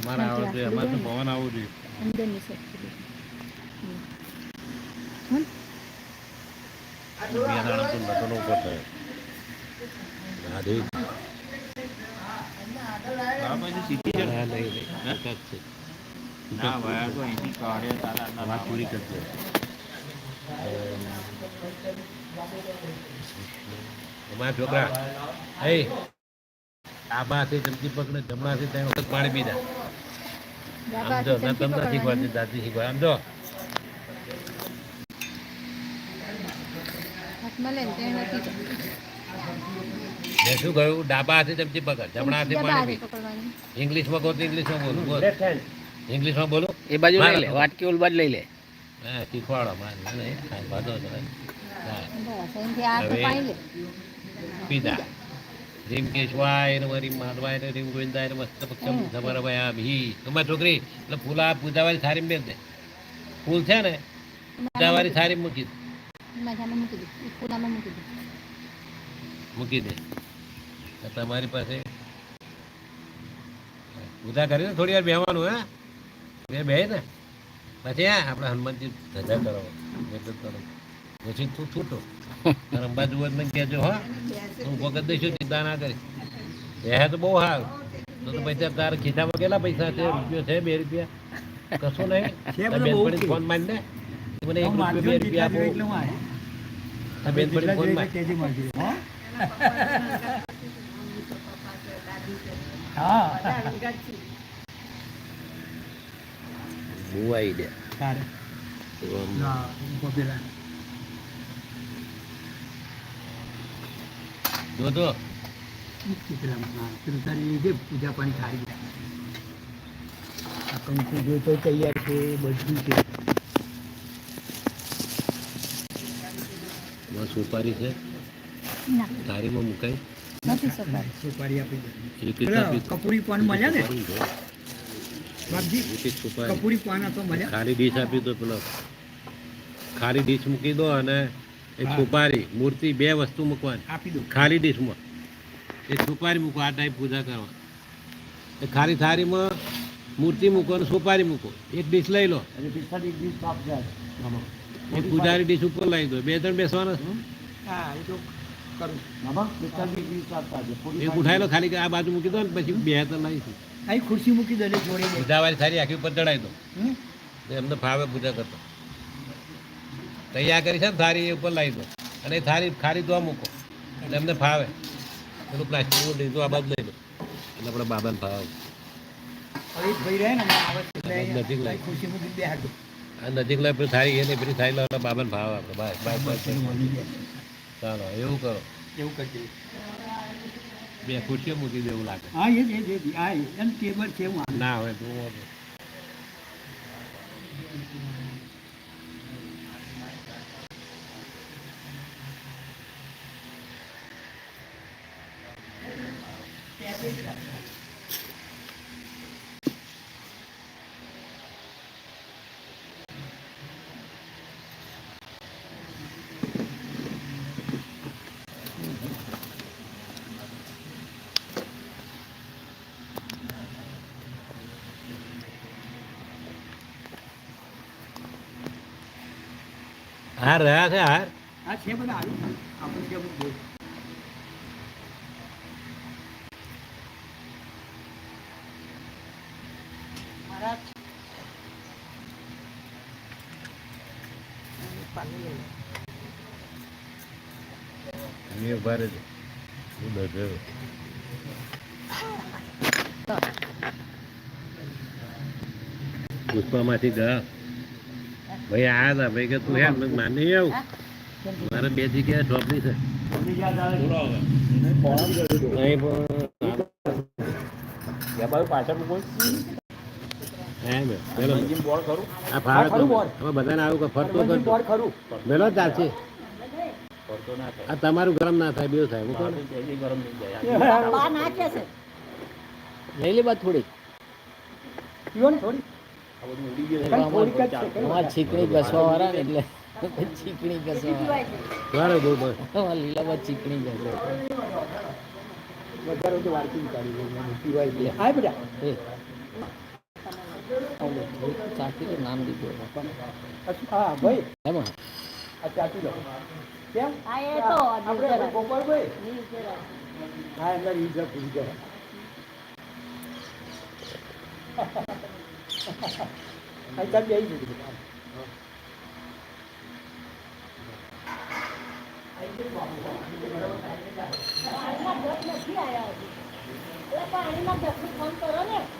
અમારે આવો જોઈએ અમારે તો પવન આવવું જોઈએ. અંદરની સાઈડ બિયારણ તો લગ્ન ઉપર થયો. પૂરી કરજો. અમારા છોકરા એ ડાબાથી ચમચી પકડે જમણાથી ત્રણ વખત પાણી પીધા આમ જો તમને શીખવાડતી દાદી શીખવાડ આમ જો. હાથમાં લઈને ત્યાં નથી મેં શું કહ્યું? ડાબા હાથે ચમચી પકડ. જમણા હાથે પાણી ઇંગ્લિશમાં કહો તો ઇંગ્લિશમાં બોલું. બોલ. ઇંગ્લિશમાં બોલો? એ બાજુ લઈ લે. વાટકી ઓલ બાજુ લઈ લે. હા શીખવાડો મારે. વાંધો નહીં. હા પીધા. રીમ કેશવાય માધવાય ને ગોવિંદાય છોકરી એટલે ફૂલા પૂજાવાળી સારી મેં દે. ફૂલ છે ને? પૂજાવાળી થાળી મૂકી દે. મૂકી દે. તમારી પાસે પૂજા કરી ને થોડી વાર બેહવાનું હે? બે બે ને? પછી આપણે હનુમાનજી ધજા કરો. એટલે કરો. પછી તું છૂટો. રંબા જુવત મને કહેજો હા હું વખત દઈશું ચિંતા ના કરી. એ તો બહુ હાલ તો તો પૈસા તારા ખિસ્સામાં કેટલા પૈસા છે? રૂપિયો છે બે રૂપિયા? કશું નહીં. તાર બેનપણી ફોન મારી ને મને એક રૂપિયો બે રૂપિયા આપો. તાર બેનપણી ફોન માર બહુ આવી જો તો પૂજા પાણી સારી તૈયાર છે બધું છે સુપારી છે ના થાળીમાં મુકાય નથી સફાઈ સુપારી આપી. કપૂરી પણ મળ્યા ને? સુપારી સુપારી. કપૂરી પાન આપવા મળ્યા. ખાલી ડીશ આપી દો પેલો. ખાલી ડીશ મૂકી દો અને હા. સુપારી મૂર્તિ બે વસ્તુ મૂકવાની. આપી દઉં ખાલી ડીશમાં. એ સુપારી મૂકો આ ટાઈપ પૂજા કરવા. એ ખાલી થાળીમાં મૂર્તિ મૂકો અને સુપારી મૂકો. એક ડીશ લઈ લો. એક પૂજારી ડીશ ઉપર લઈ દો. બે ત્રણ બેસવાના હા એ તો એક ઉઠાઈ લો ખાલી આ બાજુ મૂકી દો ને પછી બે ત્રણ અહીં ખુરશી મૂકી દો પૂજાવાળી થાળી આખી ઉપર ચડાવી દો. એમને ફાવે પૂજા કરતો. તૈયાર કરી છે ને થારી ઉપર લાવી દો. અને એ થારી ખારી તો મૂકો. એટલે એમને ફાવે. પેલું પ્લાસ્ટિક લીધું આ બાજુ લઈ લો. એટલે આપણે બાબાને ફાવે. નજીક હાથ આ નજીક લઈ પેલી એને પેલી થાળી લો બાબાને ફાવે આપણે. બાય બાય બાય ચાલો એવું કરો. એવું કરજો બે ખુરશીઓ મૂકી દેવું લાગે. હા એ જ એ જ, ટેબલ છે ના હોય તો હાર રહ્યા છે હાર હા છે બધા આવ્યું આપણે છે હું દર્શાવ્યો પુષ્પામાંથી ગયા ભાઈ આ હતા ભાઈ કે તું હેમ માની આવું. મારે બે જગ્યાએ ઢોપલી છે. અહીં તમારું ગરમ ના થાય થાય. બા છે. લઈ લે બાદ થોડી ચીકણી ઘસવા વાળા ને એટલે. ચીકણી. બરાબર ચીકણી વધારે પીવાય ચાકી તો નામ દીધું હા ભાઈ એમાં ચાટી લો કેમ ગોપાલભાઈ હા એમના રીઝા ફોન કરો ને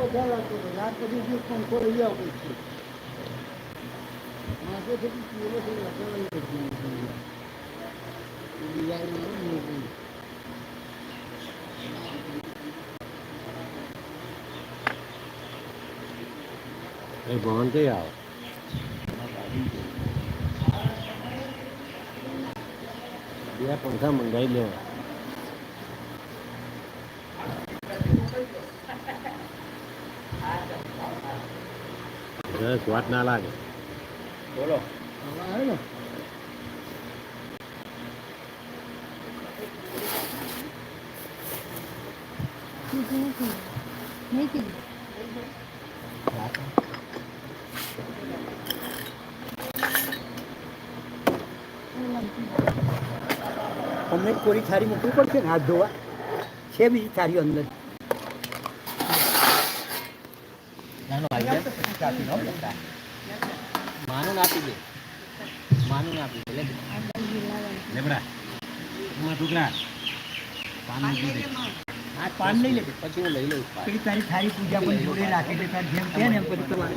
કામ બધા લાગતો હતો, રાત પછી જે પંખો રહી આવો છે માથે થતી પીવો છે. નથી. એ ભવન કઈ આવે? બે પંખા મંગાવી લેવા. સ્વાદ ના લાગે બોલો હવે આવે ને કીધું નથી. નહીં કીધું. અમને કોરી થાળી મૂકવી પડશે ને હાથ ધોવા છે બીજી થાળીઓ અંદર ચાટી નો માનું આપી દે. માનું આપી દે. લેબડા. એમાં ટુકડા પાન મૂકી દે આ પાન નહીં લે. પછી હું લઈ લઈશ પેલી તારી થાળી પૂજા પણ જોડે રાખી દે તાર જેમ કે ને એમ કરી તમારે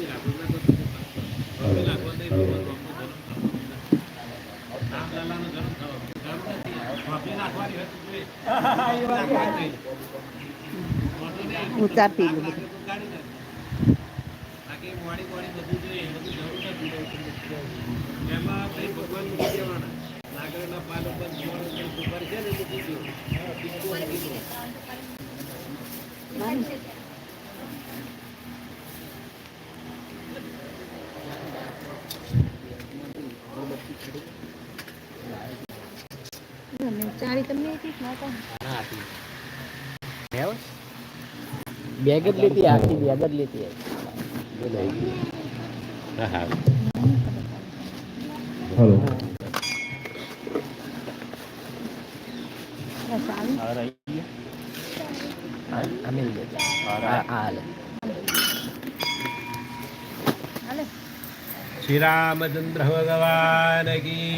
હો? ઊંચા પી લો બધું. એમાં ભાઈ ભગવાન મૂકી દેવાના નાગરના પાન ઉપર જીવાણું જે સુપારી છે ને એ મૂકી દો. હા, ટીપકો મૂકી દો. અને ચાળી તમને એક માતા. ના આપી બરાબર? બેગ જ લેતી આખી બેગ જ લેતી હા હા. આ ચાળી. હા રહી આ આ મેલ દે હા. હા હાલે. હાલે. શ્રી રામચંદ્ર ભગવાન કી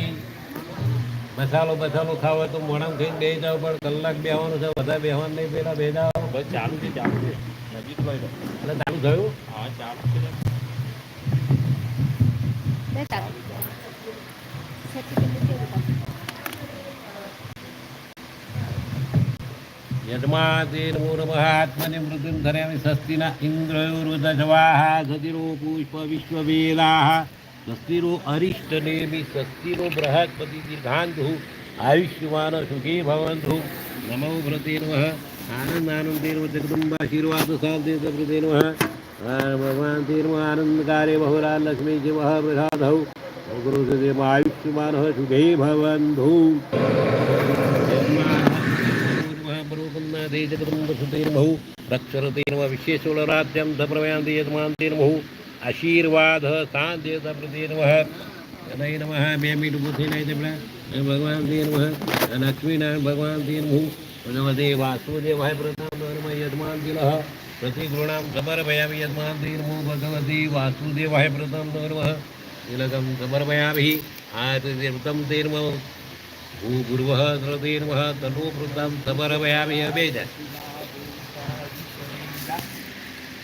મસાલો બસાલો ખાવો તો મોડામાં થઈને બે જાવ પણ કલાક બેહવાનું છે વધારે બેહવાનું નહીં પેલા બે જાવ બસ ચાલુ છે ચાલુ છે. એટલે ચાલુ થયું? હા ચાલુ છે. કામ? યજમાતેન મૂર્મહાત્મને સ્વસ્તિના ઇન્દ્રયુર્વદજવાહ સતિરો પુષ્પ વિશ્વવેલાહ સ્વસ્તિરો અરિષ્ટનેમિ સ્વસ્તિરો બૃહસ્પતિ દીર્ઘાંધુ, આયુષ્યમાન સુખી ભવંતુ. નમો ભ્રતે નમઃ. આનંદ આનંદેર્વ જગદંબાશીર્વાદ સાધે પ્રતે નમઃ. ભગવાન તેર્વ આનંદકારે બહુરા લક્ષ્મી જીવ પ્રસાદૌ ગુરુ દેવ આયુષ્યમાન સુખી ભવંતુ. આશીર્વાદ સાંજે સમૃદ્ધિ નમઃ. નય નમઃ. બે મિનિટ ઊભું થઈ નહીં આપણે ભગવાન દે નમઃ. લક્ષ્મીનારાયણ ભગવાન દે નમઃ. નમદે વાસુદેવ પ્રતાપ યજમાન દિલ પ્રતિગૃણામ સમર્પયામિ યજમાન દે નમો. ભગવતી વાસુદેવાય પ્રતાપ નમઃ તિલકમ સમર્પયામિ આતમ તે નમઃ. ભૂગુર્વ શ્રતે નમઃ. તનુ પ્રતાપ સમર્પયામિ અભેજા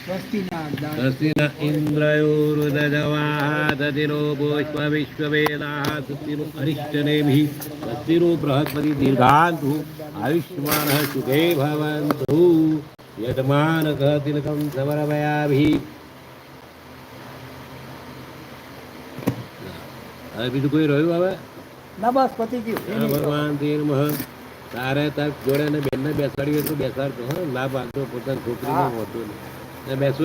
स्वस्तिन इन्द्रयोरुदजवादतिरो पुष्प विश्ववेदाः स्वस्तिनो अरिष्टनेभिः स्वस्तिनो बृहस्पति दीर्घान्तु आयुष्मानः सुखे भवन्तु यजमानकः तिलकं समर्पयाभिः હવે બીજું કોઈ રહ્યું હવે ના બસ પતી ગયું હા, ભગવાન તીર્મહ તારે તાર જોડે ને બેનને બેસાડ્યું એટલું બેસાડતો હા લાભ આપતો પોતાની છોકરીને હોતું નહીં ને બેસવું